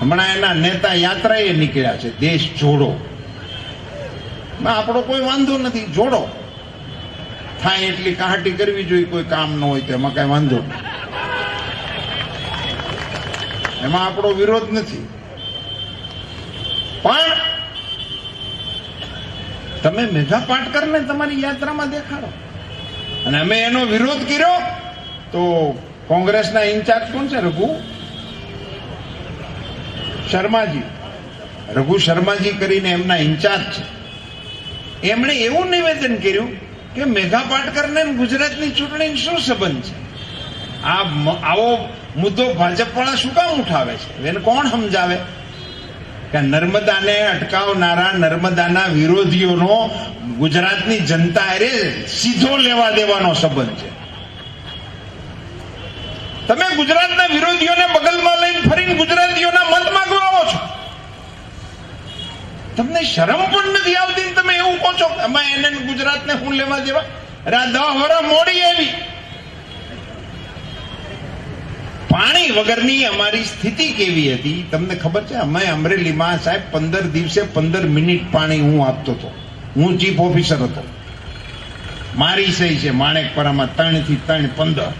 હમણાં એના નેતા યાત્રાએ નીકળ્યા છે, દેશ જોડો. આપણો કોઈ વાંધો નથી, જોડો. થાય એટલી કહાટી કરવી જોઈએ, કોઈ કામ ન હોય તો એમાં કઈ વાંધો એમાં આપણો વિરોધ નથી. પણ તમે મેઘા પાટકરને તમારી યાત્રામાં દેખાડો. અને અમે એનો વિરોધ કર્યો, તો કોંગ્રેસના ઇન્ચાર્જ કોણ છે, રઘુ? શર્માજી, રઘુ શર્માજી કરીને એમના ઇન્ચાર્જ છે. એમણે એવું નિવેદન કર્યું કે મેઘા પાટકરને ગુજરાતની ચૂંટણી શું સંબંધ છે? આ આવો મુદ્દો ભાજપવાળા શું કામ ઉઠાવે છે? એને કોણ સમજાવે? કે નર્મદાને અટકાવનારા નર્મદાના વિરોધીઓનો ગુજરાતની જનતા અરે સીધો લેવા દેવાનો સંબંધ છે. તમે ગુજરાતના વિરોધીઓને બગલમાં લઈને ફરીને ગુજરાતીઓના મત માંગવા આવો છો? તમને શરમ પણ નથી આવતી તમે એવું કહો છો? અમે એને ગુજરાતને હું લેવા દેવા રાધા વરા મોડી આવી. પાણી વગરની અમારી સ્થિતિ કેવી હતી? તમને ખબર છે, અમે અમરેલીમાં સાહેબ પંદર દિવસે પંદર મિનિટ પાણી હું આપતો હતો. હું ચીફ ઓફિસર હતો. મારી સહી છે, માણેકપરામાં ત્રણથી ત્રણ પંદર.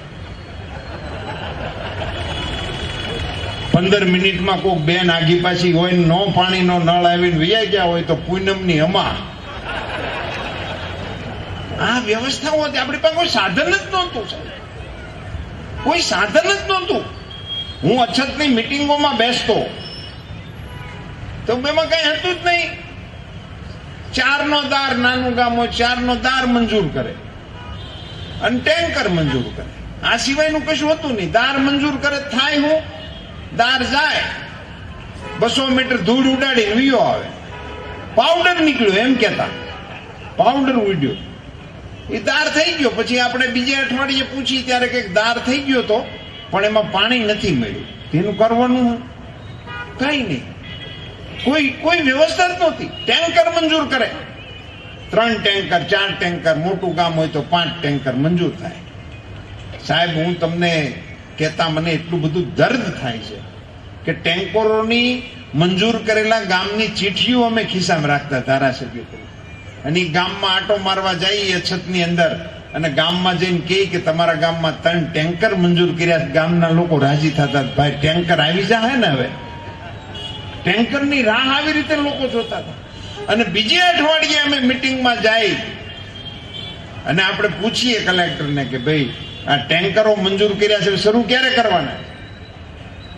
પંદર મિનિટમાં કોઈક બેન આગી પાછી હોય, નો પાણીનો નળ આવીને વૈયા ગયા હોય તો પૂનમની અમા આ વ્યવસ્થા હોતી. આપણી પાસે કોઈ સાધન જ નહોતું કોઈ સાધન જ નહોતું. હું અછતની મિટિંગોમાં બેસતો. તો એમાં કઈ હતું જ નહીં. ચારનો દાર નાનું ગામ હોય, ચારનો દાર મંજૂર કરે. અને ટેન્કર મંજૂર કરે. આ સિવાયનું કશું હતું નહીં. દાર મંજૂર કરે, થાય હું? દાર જાય. બસો મીટર ધૂળ ઉડાડી વીયો આવે. પાવડર નીકળ્યો, એમ કેતા પાવડર ઉડ્યો. એ દાર થઈ ગયો. પછી આપણે બીજે અઠવાડિયે પૂછી ત્યારે કંઈક દાર થઈ ગયો તો, પણ એમાં પાણી નથી મળ્યું. તેનું કરવાનું કઈ નહીં. કોઈ કોઈ વ્યવસ્થા જ નહોતી. ટેન્કર મંજૂર કરે. ત્રણ ટેન્કર, ચાર ટેન્કર, મોટું કામ હોય તો પાંચ ટેન્કર મંજૂર થાય. સાહેબ, હું તમને કહેતા મને એટલું બધું દર્દ થાય છે કે ટેન્કરોની મંજૂર કરેલા ગામની ચીઠીઓ અમે ખિસ્સામાં રાખતા ધારાસભ્ય અને ગામમાં આટો મારવા જઈએ છતની અંદર. અને ગામમાં જઈને કહે કે તમારા ગામમાં ત્રણ ટેન્કર મંજૂર કર્યા ગામના લોકો રાજી થતા ભાઈ, ટેન્કર આવી જાય ને હવે? ટેન્કરની રાહ આવી રીતે લોકો જોતા હતા. અને બીજે અઠવાડિયે અમે મિટિંગમાં જાય. અને આપણે પૂછીએ કલેક્ટરને કે ભાઈ આ ટેન્કરો મંજૂર કર્યા છે, શરૂ ક્યારે કરવાના?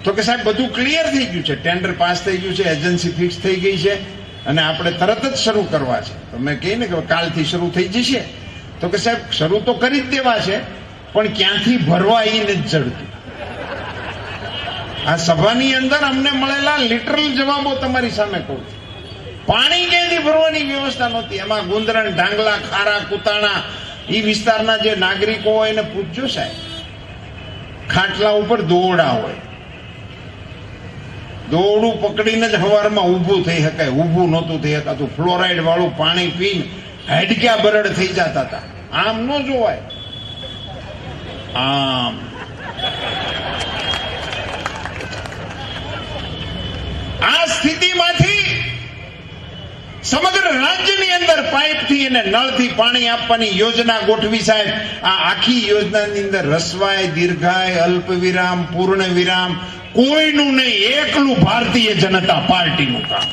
તો કે સાહેબ, બધું ક્લિયર થઈ ગયું છે. ટેન્ડર પાસ થઈ ગયું છે એજન્સી ફિક્સ થઈ ગઈ છે, અને આપણે તરત જ શરૂ કરવા છે. તો મેં કહીને કે કાલથી શરૂ થઈ જશે. તો કે સાહેબ, શરૂ તો કરી જ દેવા છે, પણ ક્યાંથી ભરવા એ નથી જડતું. આ સભાની અંદર અમને મળેલા લિટરલ જવાબો તમારી સામે કહું છું. પાણી ક્યાંથી ભરવાની વ્યવસ્થા નહોતી. એમાં ગુંદરણ, ઢાંગલા, ખારા, કુતાણા એ વિસ્તારના જે નાગરિકો હોય એને પૂછજો સાહેબ. ખાટલા ઉપર દોરડા હોય. દોરડું પકડીને જ હવારમાં ઊભું થઈ શકાય. ઊભું નહોતું થઈ શકાતું. ફ્લોરાઇડ વાળું પાણી પીને હાડક્યા બરડ થઈ જતા હતા. આમ ન જોવાય. આમ. આ સ્થિતિમાંથી સમગ્ર રાજ્યની અંદર પાઇપથી અને નળથી પાણી આપવાની યોજના ગોઠવી સાહેબ. આ આખી યોજનાની અંદર રસવાય, દીર્ઘાય અલ્પ વિરામ પૂર્ણ વિરામ કોઈનું નહીં, એકલું ભારતીય જનતા પાર્ટીનું કામ.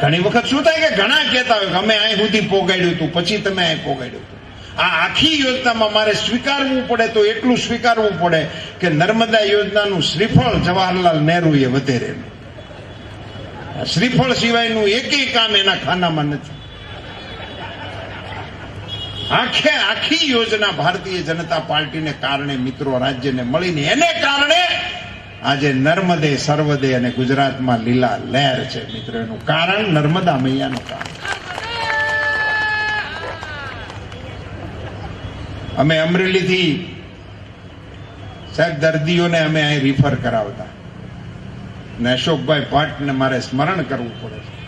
ઘણી વખત શું થાય કે ઘણા કહેતા હોય કે અમે અહીં સુધી પોગાડ્યું હતું, પછી તમે અહીં પોગાડ્યું હતું. આ આખી યોજનામાં મારે સ્વીકારવું પડે તો એટલું સ્વીકારવું પડે કે નર્મદા યોજનાનું શ્રીફળ જવાહરલાલ નહેરુએ વધેરેલું. શ્રીફળ સિવાયનું એકેય કામ એના ખાનામાં નથી. આખે આખી યોજના ભારતીય જનતા પાર્ટીને કારણે મિત્રો રાજ્યને મળીને એને કારણે આજે નર્મદે, સર્વદે અને ગુજરાતમાં લીલા લહેર છે મિત્રો. એનું કારણ નર્મદા મૈયાનું કારણ અમે અમરેલીથી સાહેબ દર્દીઓને અમે અહીં રિફર કરાવતા. ને અશોકભાઈ ભટ્ટને મારે સ્મરણ કરવું પડે છે.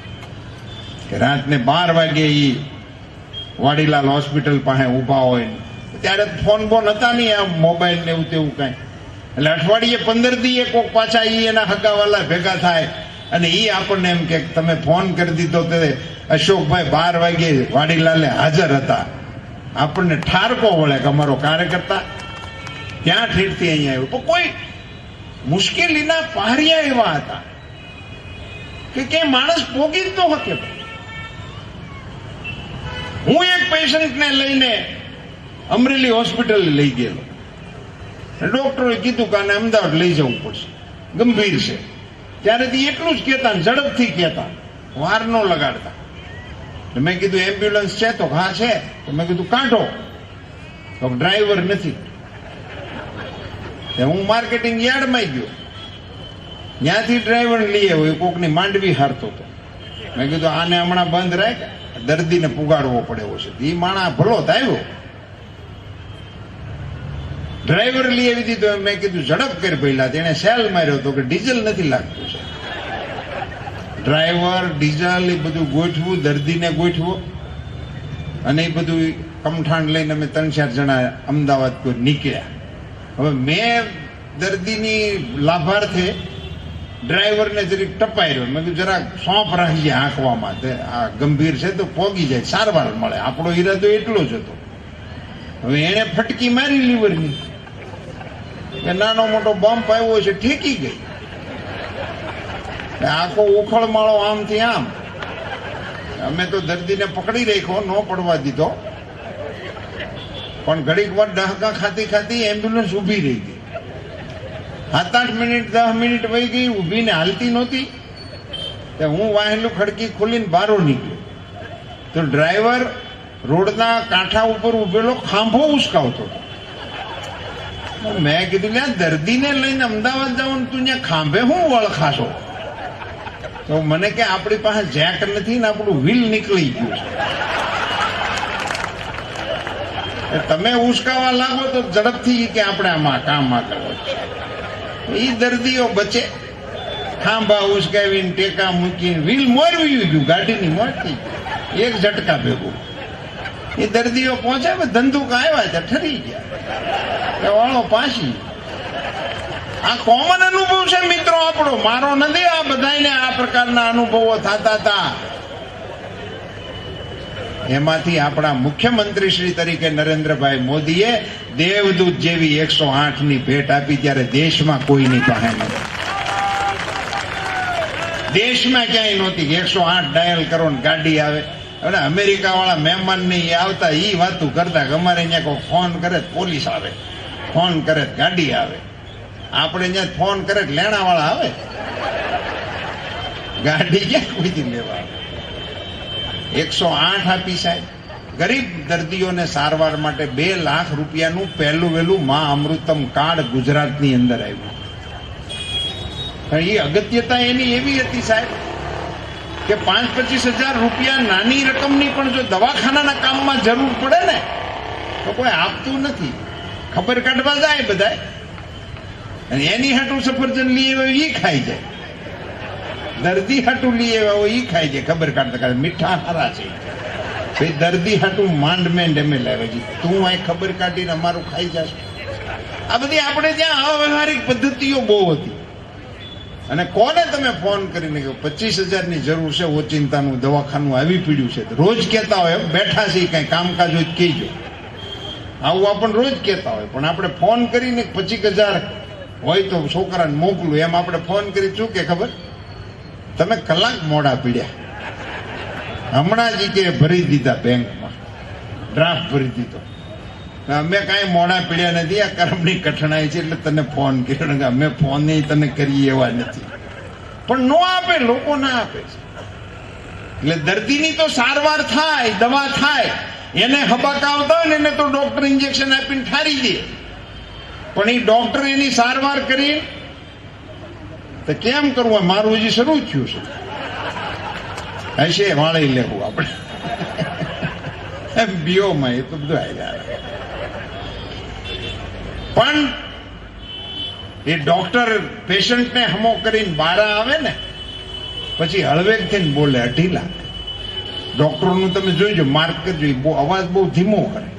કે રાતને બાર વાગે એ વાડીલાલ હોસ્પિટલ પાસે ઊભા હોય. ત્યારે ફોન બોન હતા નહીં આ મોબાઈલ ને એવું તેવું કાંઈ. એટલે અઠવાડિયે પંદર દીએ કોક પાછા એ એના હગાવાલા ભેગા થાય અને એ આપણને એમ કે તમે ફોન કરી દીધો તે અશોકભાઈ બાર વાગે વાડીલાલે હાજર હતા. આપણને ઠારકો વળે કે અમારો કાર્યકર્તા ક્યાં ઠેઠથી અહીંયા આવ્યો? કોઈ મુશ્કેલીના પારિયા એવા હતા કે કે માણસ પોગી જ ન શકે. હું એક પેશન્ટને લઈને અમરેલી હોસ્પિટલ લઈ ગયેલો. ડોક્ટરોએ કીધું કે આને અમદાવાદ લઈ જવું પડશે. ગંભીર છે. ત્યારે તે એટલું જ કહેતા ઝડપથી કહેતા. વાર ન લગાડતા. મેં કીધું, એમ્બ્યુલન્સ છે તો હા છે. તો મેં કીધું, કાઢો. તો ડ્રાઈવર નથી. હું માર્કેટિંગ યાર્ડમાં ગયો. ત્યાંથી ડ્રાઈવર લઈ આવ્યો કોકની માંડવી હારતો હતો. મેં કીધું, આને હમણાં બંધ રાખ, દર્દીને પુગાડવો પડે છે. એ માણા ભલો આવ્યો ડ્રાઈવર લઈ આવી દીધો મેં કીધું, ઝડપ કરી પહેલા. તેણે સેલ માર્યો હતો કે ડીઝલ નથી લાગતું છે. ડ્રાઈવર ડીઝલ, એ બધું ગોઠવું, દર્દીને ગોઠવો. અને એ બધું કમઠાણ લઈને અમે ત્રણ ચાર જણા અમદાવાદ કોઈ નીકળ્યા. હવે મેં દર્દીની લાભાર્થે ડ્રાઈવરને જરીક ટપાર્યો. મેં કીધું, જરાક સોંપ રાખીએ આંખવામાં. તે આ ગંભીર છે તો પોગી જાય, સારવાર મળે. આપણો ઈરાદો એટલો જ હતો. હવે એણે ફટકી મારી લીવરની. કે નાનો મોટો બમ્પ આવ્યો છે, ઠેકી ગઈ. આખો ઉખળમાળો આમથી આમ. અમે તો દર્દીને પકડી રાખ્યો, ન પડવા દીધો. પણ ઘડીક વાર ડહકા ખાતી ખાતી એમ્બ્યુલન્સ ઊભી રહી ગઈ. સાત આઠ મિનિટ, દસ મિનિટ વહી ગઈ, ઊભીને હાલતી નહોતી. તો હું વાહેલું ખડકી ખોલીને બારો નીકળ્યો. તો ડ્રાઈવર રોડના કાંઠા ઉપર ઉભેલો, ખાંભો ઉસકાવતો મેં કીધું, લ્યા, દર્દીને લઈને અમદાવાદ જવાનું તું ત્યાં ખાંભે હું વળખાશો તો મને કે, આપણી પાસે જેક નથી ને આપણું વ્હીલ નીકળી ગયું છે. તમે ઉસકાવા લાગો તો ઝડપથી કે આપણે આમાં કામમાં આગળ એ દર્દીઓ બચે. ખાંભા ઉસકાવીને ટેકા મૂકીને વ્હીલ મોરવી ગયું ગાડીની મોરતી. એક ઝટકા ભેગું. એ દર્દીઓ પહોંચે ધંધુક આવ્યા છે, ઠરી ગયા. વાળો પાછી. આ કોમન અનુભવ છે મિત્રો આપણો. મારો નથી, આ બધાને આ પ્રકારના અનુભવો થતા હતા. એમાંથી આપણા મુખ્યમંત્રી શ્રી તરીકે નરેન્દ્રભાઈ મોદીએ દેવદૂત જેવી એકસો આઠની ભેટ આપી ત્યારે દેશમાં કોઈની પાસે નથી દેશમાં ક્યાંય નહોતી. એકસો આઠ ડાયલ કરો ને ગાડી આવે. અને અમેરિકા વાળા મહેમાન ને આવતા એ વાતું કરતા કે અમારે અહીંયા કોઈ ફોન કરે પોલીસ આવે. ફોન કરે ગાડી આવે. આપણે અહીંયા ફોન કરે લેણાવાળા લેણા વાળા આવે. ગાડી ક્યાં કોઈથી લેવા આવે? એકસો આઠ આપી સાહેબ. ગરીબ દર્દીઓને સારવાર માટે બે લાખ રૂપિયાનું પહેલું વહેલું મા અમૃતમ કાર્ડ ગુજરાતની અંદર આવ્યું. પણ એ અગત્યતા એની એવી હતી સાહેબ કે પાંચ પચીસ હજાર રૂપિયા નાની રકમની પણ જો દવાખાનાના કામમાં જરૂર પડે ને, તો કોઈ આપતું નથી. ખબર કાઢવા જાય બધા અને એની હાટું સફરજન લઈ એ ખાઈ જાય. દર્દી હાટું લઈએ એવો એ ઈ છે, ખબર કાઢતા કાઢે મીઠા હારા છે. ભાઈ દર્દી હાટું માંડ મેંડ એમે લાવે છે. તું અહીં ખબર કાઢીને અમારું ખાઈ જશ. આ બધી આપણે ત્યાં અવ્યવહારિક પદ્ધતિઓ બહુ હતી. અને કોને તમે ફોન કરીને કહો, પચીસ હજારની જરૂર છે ઓચિંતાનું દવાખાનું આવી પીડ્યું છે. રોજ કહેતા હોય બેઠા છે કંઈ કામકાજ હોય કહેજો. આવું આપણને રોજ કહેતા હોય, પણ આપણે ફોન કરીને પચીસ હજાર હોય તો છોકરાને મોકલું. એમ આપણે ફોન કરી શું ખબર? તમે કલાક મોડા પીડ્યા. હમણાં જ કે ભરી દીધા બેંકમાં. ડ્રાફ્ટ ભરી દીધો. અમે કાંઈ મોડા પીડ્યા નથી, આ કર્મની કઠણાઈ છે એટલે તને ફોન કર્યો. કે અમે ફોન તને કરીએ એવા નથી. પણ નો આપે, લોકો ના આપે છે. એટલે દર્દીની તો સારવાર થાય, દવા થાય. એને હબાકા આવતા હોય ને એને તો ડોક્ટર ઇન્જેક્શન આપીને ઠારી દે. પણ એ ડોક્ટર એની સારવાર કરી તો કેમ કરવું? મારું હજી શરૂ થયું છે. હશે વાળી લેવું આપણે. એમ બીઓમાં એ તો બધું આવ્યા પણ એ ડોક્ટર પેશન્ટને હમો કરીને બારા આવે ને, પછી હળવેક થઈને બોલે અઢી લાખ. ડોક્ટરનું તમે જોઈજો, માર્ક કરજો અવાજ બહુ ધીમો કરે.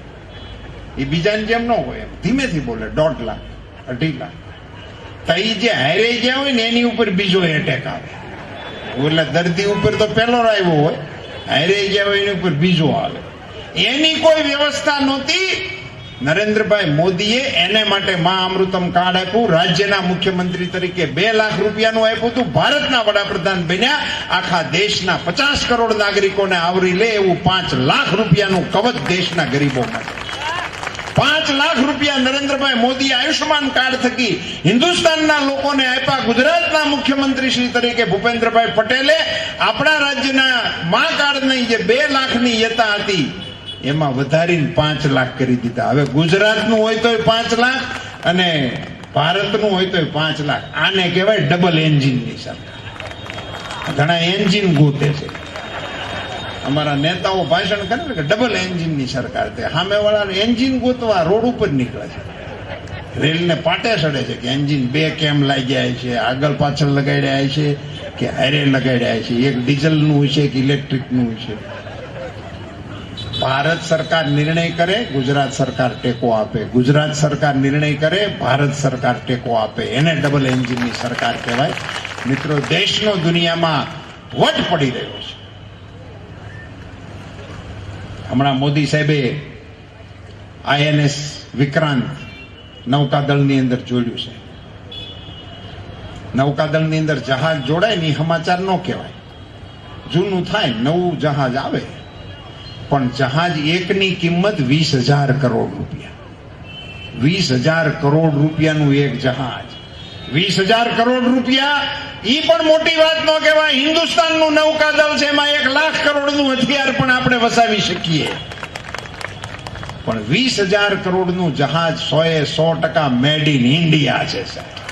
એ બીજાની જેમ ન હોય એમ ધીમેથી બોલે દોઢ લાખ, અઢી લાખ. તઈ જે હારે ગયા હોય ને એની ઉપર બીજો એટેક આવે. એટલે દર્દી ઉપર તો પહેલો આવ્યો હોય હારે ગયા હોય એની ઉપર બીજો આવે. એની કોઈ વ્યવસ્થા નહોતી. નરેન્દ્રભાઈ મોદીએ એને માટે મા અમૃતમ કાર્ડ આપ્યું. રાજ્યના મુખ્યમંત્રી તરીકે બે લાખ રૂપિયાનું આપ્યું હતું. ભારતના વડાપ્રધાન બન્યા. આખા દેશના પચાસ કરોડ નાગરિકોને આવરી લે એવું પાંચ લાખ રૂપિયાનું કવચ દેશના ગરીબો માટે. પાંચ લાખ રૂપિયા નરેન્દ્રભાઈ મોદી આયુષ્યમાન કાર્ડ થકી હિન્દુસ્તાનના લોકોને આપ્યા ગુજરાતના મુખ્યમંત્રી શ્રી તરીકે ભૂપેન્દ્રભાઈ પટેલે આપણા રાજ્યના મા કાર્ડની જે બે લાખની યતા હતી, એમાં વધારીને પાંચ લાખ કરી દીધા. હવે ગુજરાતનું હોય તોય પાંચ લાખ અને ભારતનું હોય તોય પાંચ લાખ. આને કહેવાય ડબલ એન્જિનની સરકાર. ઘણા એન્જિન ગોતે છે. અમારા નેતાઓ ભાષણ કરે ને કે ડબલ એન્જિનની સરકાર છે. સામેવાળાને એન્જિન ગોતવા રોડ ઉપર નીકળે છે. રેલને પાટે સડે છે કે એન્જિન બે કેમ લાગ્યા છે, આગળ પાછળ લગાડ્યા છે કે હારે લગાડ્યા છે. એક ડીઝલનું છે કે ઇલેક્ટ્રિકનું છે. ભારત સરકાર નિર્ણય કરે, ગુજરાત સરકાર ટેકો આપે. ગુજરાત સરકાર નિર્ણય કરે, ભારત સરકાર ટેકો આપે. એને ડબલ એન્જિનની સરકાર કહેવાય. મિત્રો, દેશનો દુનિયામાં વટ પડી રહ્યો છે. હમણાં મોદી સાહેબે આઈએનએસ વિક્રાંત નૌકાદળની અંદર જોડ્યું છે. નૌકાદળની અંદર જહાજ જોડાય ને સમાચાર ન કહેવાય. જૂનું થાય, નવું જહાજ આવે. પણ જહાજ એકની કિંમત વીસ હજાર કરોડ રૂપિયા. વીસ હજાર કરોડ રૂપિયાનું એક જહાજ. વીસ હજાર કરોડ રૂપિયા ઈ પણ મોટી વાત ન કહેવાય. હિન્દુસ્તાનનું નૌકાદળ છે, એમાં એક લાખ કરોડનું હથિયાર પણ આપણે વસાવી શકીએ. પણ વીસ હજાર કરોડનું જહાજ સો એ સો ટકા મેડ ઇન ઇન્ડિયા છે, સાહેબ.